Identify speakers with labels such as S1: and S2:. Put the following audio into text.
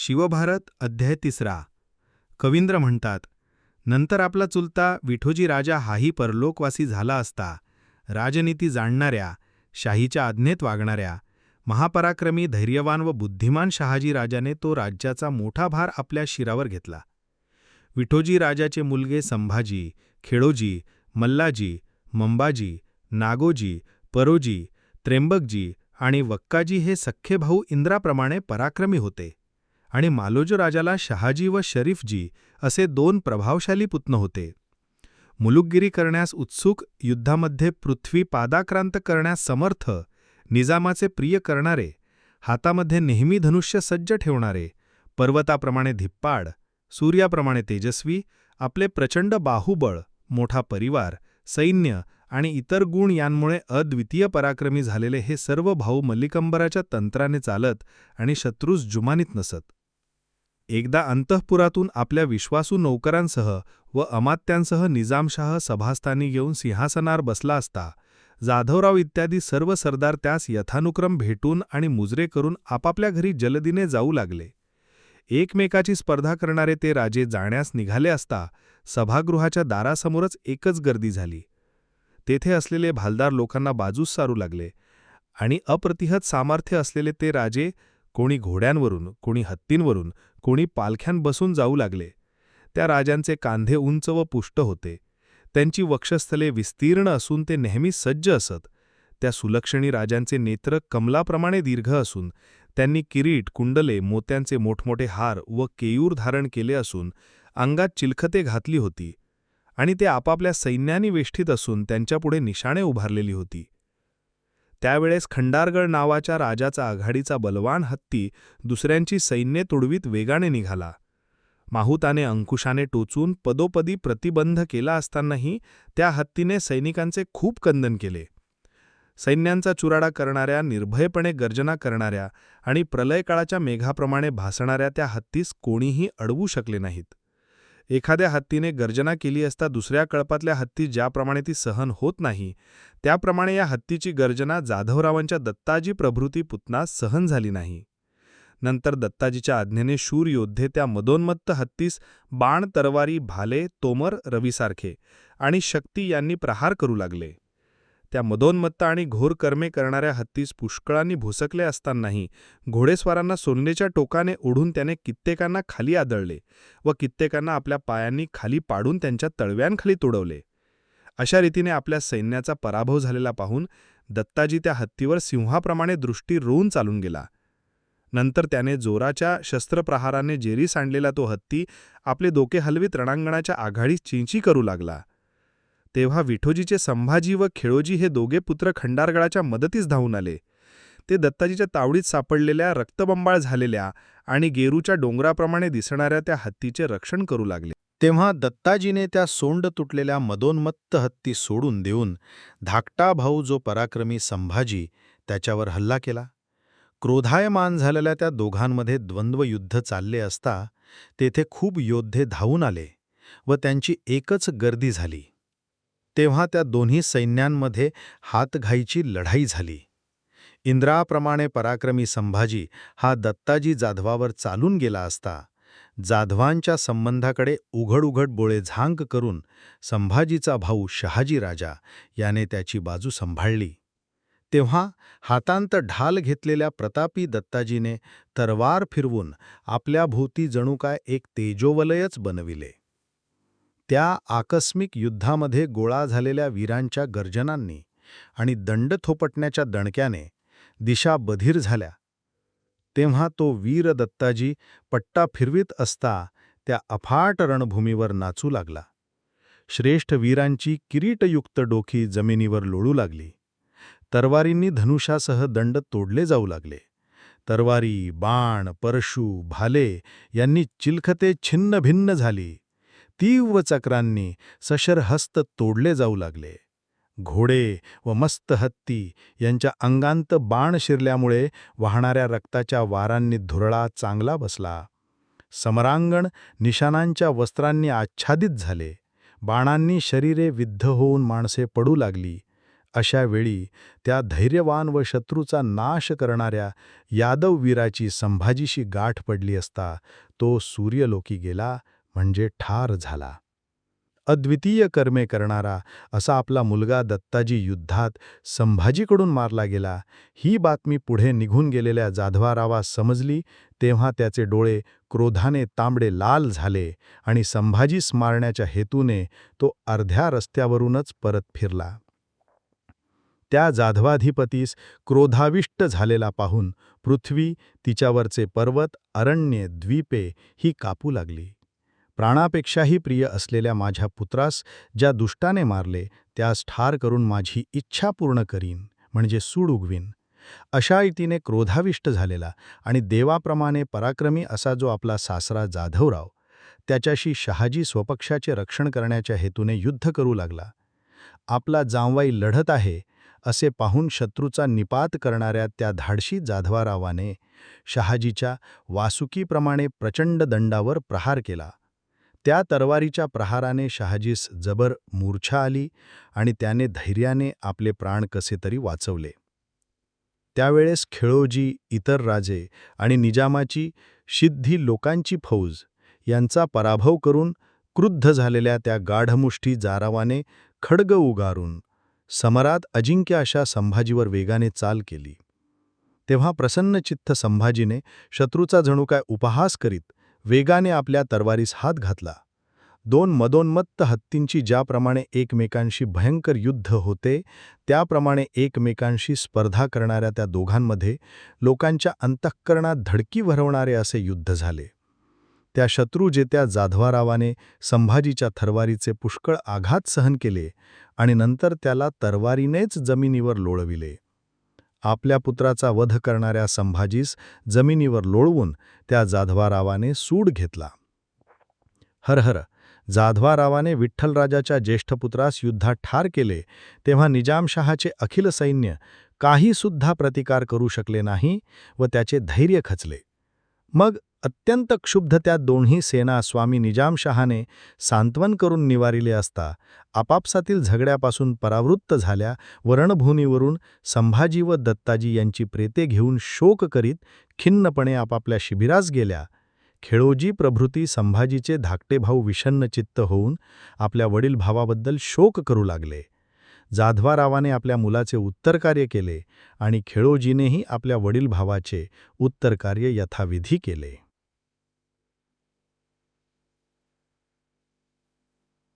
S1: शिवभारत अध्याय तिसरा. कवींद्र म्हणतात नंतर आपला चुलता विठोजी राजा हाही परलोकवासी झाला असता राजनीती जाणणाऱ्या शाहीच्या आज्ञेत वागणाऱ्या महापराक्रमी धैर्यवान व बुद्धिमान शहाजी राजाने तो राज्याचा मोठा भार आपल्या शिरावर घेतला. विठोजी राजाचे मुलगे संभाजी खेळोजी मल्लाजी मंबाजी नागोजी परोजी त्र्यंबकजी आणि वक्काजी हे सख्खे भाऊ इंद्राप्रमाणे पराक्रमी होते. आणि मालोज राजाला शहाजी व शरीफजी असे दोन प्रभावशाली पुत्न होते. मुलुकगिरी करण्यास उत्सुक युद्धामध्ये पृथ्वी पादाक्रांत करण्यास समर्थ निजामाचे प्रिय करणारे हातामध्ये नेहमी धनुष्य सज्ज ठेवणारे पर्वताप्रमाणे धिप्पाड सूर्याप्रमाणे तेजस्वी आपले प्रचंड बाहुबळ मोठा परिवार सैन्य आणि इतर गुण यांमुळे अद्वितीय पराक्रमी झालेले हे सर्व भाऊ मल्लिकंबराच्या तंत्राने चालत आणि शत्रूस जुमानीत नसत. एकदा अंतःपुरातून आपल्या विश्वासू नौकरांसह व अमात्यांसह निजामशाह सभास्थानी घेऊन सिंहासनावर बसला असता जाधवराव इत्यादी सर्व सरदार त्यास यथानुक्रम भेटून आणि मुजरे करून आपापल्या घरी जलदीने जाऊ लागले. एकमेकाची स्पर्धा करणारे ते राजे जाण्यास निघाले असता सभागृहाच्या दारासमोरच एकच गर्दी झाली. तेथे असलेले भालदार लोकांना बाजूस सारू लागले आणि अप्रतिहत सामर्थ्य असलेले ते राजे कोणी घोड्यांवरून कोणी हत्तींवरून कोणी पालख्यान बसून जाऊ लागले. त्या राजांचे कांधे उंच व पुष्ट होते. त्यांची वक्षस्थले विस्तीर्ण असून ते नेहमी सज्ज असत. त्या सुलक्षणी राजांचे नेत्र कमलाप्रमाणे दीर्घ असून त्यांनी किरीट कुंडले मोत्यांचे मोठमोठे हार व केयूर धारण केले असून अंगात चिलखते घातली होती. आणि ते आपापल्या सैन्यानी वेष्टीत असून त्यांच्यापुढे निशाणे उभारलेली होती. त्यावेळेस खंडारगड नावाच्या राजाचा आघाडीचा बलवान हत्ती दुसऱ्यांची सैन्य तुडवीत वेगाने निघाला. माहुताने अंकुशाने टोचून पदोपदी प्रतिबंध केला असतानाही त्या हत्तीने सैनिकांचे खूप कंदन केले. सैन्यांचा चुराडा करणाऱ्या निर्भयपणे गर्जना करणाऱ्या आणि प्रलयकाळाच्या मेघाप्रमाणे भासणाऱ्या त्या हत्तीस कोणीही अडवू शकले नाहीत. एखाद्या हत्तीने गर्जना केली असता दुसऱ्या कळपातल्या हत्ती ज्याप्रमाणे ती सहन होत नाही त्याप्रमाणे या हत्तीची गर्जना जाधवरावांच्या दत्ताजी प्रभृती पुतनास सहन झाली नाही. नंतर दत्ताजीच्या आज्ञेने शूर योद्धे त्या मदोन्मत्त हत्तीस बाण तरवारी भाले तोमर रवीसारखे आणि शक्ती यांनी प्रहार करू लागले. त्या मदोन्मत्त आणि घोर कर्मे करणाऱ्या हत्तीस पुष्कळांनी भुसकले असतानाही घोडेस्वारांना सोन्नेच्या टोकाने ओढून त्याने कित्येकांना खाली आदळले व कित्येकांना आपल्या पायांनी खाली पाडून त्यांच्या तळव्यांखाली तुडवले. अशा रीतीने आपल्या सैन्याचा पराभव झालेला पाहून दत्ताजी त्या हत्तीवर सिंहाप्रमाणे दृष्टी रोवून चालून गेला. नंतर त्याने जोराच्या शस्त्रप्रहाराने जेरी सांडलेला तो हत्ती आपले डोके हलवीत रणांगणाच्या आघाडीस चिंची करू लागला. तेव्हा विठोजीचे संभाजी व खेळोजी हे दोघे पुत्र खंडारगडाच्या मदतीस धावून आले. ते दत्ताजीच्या तावडीत सापडलेल्या रक्तबंबाळ झालेल्या आणि गेरूच्या डोंगराप्रमाणे दिसणाऱ्या त्या हत्तीचे रक्षण करू लागले. तेव्हा दत्ताजीने त्या सोंड तुटलेल्या मदोन्मत्त हत्ती सोडून देऊन धाकटा भाऊ जो पराक्रमी संभाजी त्याच्यावर हल्ला केला. क्रोधायमान झालेल्या त्या दोघांमध्ये द्वंद्वयुद्ध चालले असता तेथे खूप योद्धे धावून आले व त्यांची एकच गर्दी झाली. तेव्हा त्या दोन्ही सैन्यांमध्ये हातघाईची लढाई झाली. इंद्राप्रमाणे पराक्रमी संभाजी हा दत्ताजी जाधवावर चालून गेला असता जाधवांच्या संबंधाकडे उघड उघड बोळे झांक करून संभाजीचा भाऊ शहाजी राजा याने त्याची बाजू सांभाळली. तेव्हा हातांत ढाल घेतलेल्या प्रतापी दत्ताजीने तरवार फिरवून आपल्या भोवती जणू काय एक तेजोवलयच बनविले. त्या आकस्मिक युद्धामध्ये गोळा झालेल्या वीरांच्या गर्जनांनी आणि दंड थोपटण्याच्या दणक्याने दिशा बधीर झाल्या. तेव्हा तो वीर दत्ताजी पट्टा फिरवीत असता त्या अफाट रणभूमीवर नाचू लागला. श्रेष्ठ वीरांची किरीटयुक्त डोकी जमिनीवर लोळू लागली. तरवारींनी धनुषासह दंड तोडले जाऊ लागले. तरवारी बाण परशू भाले यांनी चिलखते छिन्नभिन्न झाली. तीव्र चक्रांनी सशरहस्त तोडले जाऊ लागले. घोडे व मस्त हत्ती यांच्या अंगांत बाण शिरल्यामुळे वाहणाऱ्या रक्ताच्या वारांनी धुरळा चांगला बसला. समरांगण निशाणांच्या वस्त्रांनी आच्छादित झाले. बाणांनी शरीरे विद्ध होऊन माणसे पडू लागली.
S2: अशा वेळी त्या धैर्यवान व शत्रूचा नाश करणाऱ्या यादववीराची संभाजीशी गाठ पडली असता तो सूर्यलोकी गेला म्हणजे ठार झाला. अद्वितीय कर्मे करणारा असा आपला मुलगा दत्ताजी युद्धात संभाजीकडून मारला गेला. ही बातमी पुढे निघून गेलेल्या जाधवारावास समजली तेव्हा त्याचे डोळे क्रोधाने तांबडे लाल झाले आणि संभाजी स्मारण्याच्या हेतूने तो अर्ध्या रस्त्यावरूनच परत फिरला. त्या जाधवाधिपतीस क्रोधाविष्ट झालेला पाहून पृथ्वी तिच्यावरचे पर्वत अरण्ये द्वीपे ही कापू लागली. प्राणापेक्षाही प्रिय असलेल्या माझ्या पुत्रास ज्या दुष्टाने मारले त्यास ठार करून माझी इच्छा पूर्ण करीन म्हणजे सूड उगवीन. अशा रीतीने क्रोधाविष्ट झालेला आणि देवाप्रमाणे पराक्रमी असा जो आपला सासरा जाधवराव त्याच्याशी शहाजी स्वपक्षाचे रक्षण करण्याच्या हेतूने युद्ध करू लागला. आपला जांवाई लढत आहे असे पाहून शत्रूचा निपात करणाऱ्या त्या धाडशी जाधवारावाने शहाजीच्या वासुकीप्रमाणे प्रचंड दंडावर प्रहार केला. त्या तरवारीच्या प्रहाराने शहाजीस जबर मूर्छा आली आणि त्याने धैर्याने आपले प्राण कसे तरी वाचवले. त्यावेळेस खेळोजी इतर राजे आणि निजामाची शिद्धी लोकांची फौज यांचा पराभव करून क्रुद्ध झालेल्या त्या गाढमुष्ठी जारावाने खडग उगारून समरात अजिंक्य अशा संभाजीवर वेगाने चाल केली. तेव्हा प्रसन्नचित्त संभाजीने शत्रूचा जणू काय उपहास करीत वेगाने आपल्या तरवारीस हात घातला. दोन मदोन्मत्त हत्तींची ज्याप्रमाणे एकमेकांशी भयंकर युद्ध होते त्याप्रमाणे एकमेकांशी स्पर्धा करणाऱ्या त्या दोघांमध्ये लोकांच्या अंतःकरणात धडकी भरवणारे असे युद्ध झाले. त्या शत्रू जेत्या जाधवारावाने संभाजीच्या थरवारीचे पुष्कळ आघात सहन केले आणि नंतर त्याला तरवारीनेच जमिनीवर लोळविले. आपल्या पुत्राचा वध करणाऱ्या संभाजीस जमिनीवर लोळवून त्या जाधवारावाने सूड घेतला. हरहर जाधवारावाने विठ्ठलराजाच्या ज्येष्ठपुत्रास युद्धात ठार केले तेव्हा निजामशहाचे अखिल सैन्य काहीसुद्धा प्रतिकार करू शकले नाही व त्याचे धैर्य खचले. मग अत्यंत क्षुब्ध त्या दोन्ही सेना स्वामी निजामशहाने सांत्वन करून निवारिले असता आपापसातील झगड्यापासून परावृत्त झाल्या वरणभूमीवरून संभाजी व दत्ताजी यांची प्रेते घेऊन शोक करीत खिन्नपणे आपापल्या शिबिरास गेल्या. खेळोजी प्रभृती संभाजीचे धाकटे भाऊ विषन्नचित्त होऊन आपल्या वडील भावाबद्दल शोक करू लागले. जाधवारावाने आपल्या मुलाचे उत्तरकार्य केले आणि खेळोजीनेही आपल्या वडील भावाचे उत्तरकार्य यथाविधी केले.